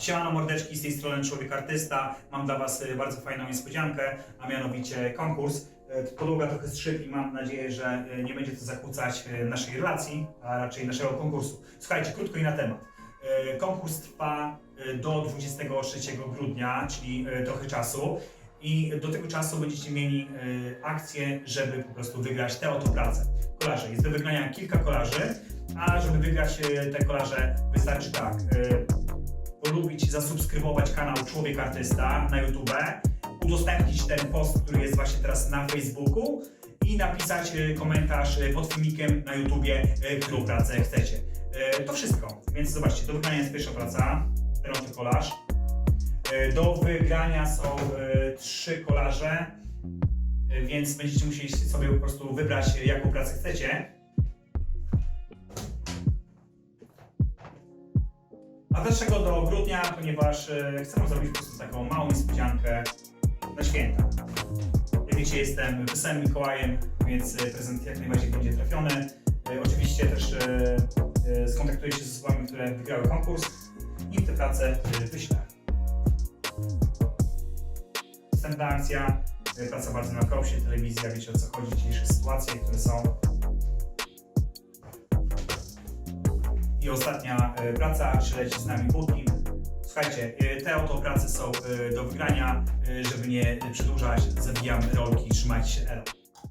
Siemano mordeczki, z tej strony Człowiek Artysta. Mam dla Was e, bardzo fajną niespodziankę, a mianowicie konkurs. E, Podłoga trochę strzyp i mam nadzieję, że e, nie będzie to zakłócać naszej relacji, a raczej naszego konkursu. Słuchajcie, krótko i na temat. Konkurs trwa do 23 grudnia, czyli trochę czasu. I do tego czasu będziecie mieli akcję, żeby po prostu wygrać te oto prace. Kolarze. Jest do wygrania kilka kolarzy, a żeby wygrać te kolarze wystarczy tak. Polubić, zasubskrybować kanał Człowiek Artysta na YouTube, udostępnić ten post, który jest właśnie teraz na Facebooku i napisać e, komentarz e, pod filmikiem na YouTubie, e, którą pracę chcecie. To wszystko. Więc zobaczcie, do wygrania jest pierwsza praca, oto kolaż. Do wygrania są trzy kolarze, e, więc będziecie musieli sobie po prostu wybrać, jaką pracę chcecie. A dlaczego do grudnia? Ponieważ e, chcę wam zrobić po prostu taką małą niespodziankę na święta. Jak wiecie, jestem wesołym Mikołajem, więc e, prezent jak najbardziej będzie trafiony. E, Oczywiście też skontaktuję się z osobami, które wygrały konkurs i te prace wyślę. Następna akcja, praca bardzo na propsie, telewizja, wiecie o co chodzi, dzisiejsze sytuacje, które są. I ostatnia e, praca, czy leci z nami Putin. Słuchajcie, e, te oto prace są e, do wygrania, żeby nie przedłużać, zabijam rolki, trzymajcie się, elo.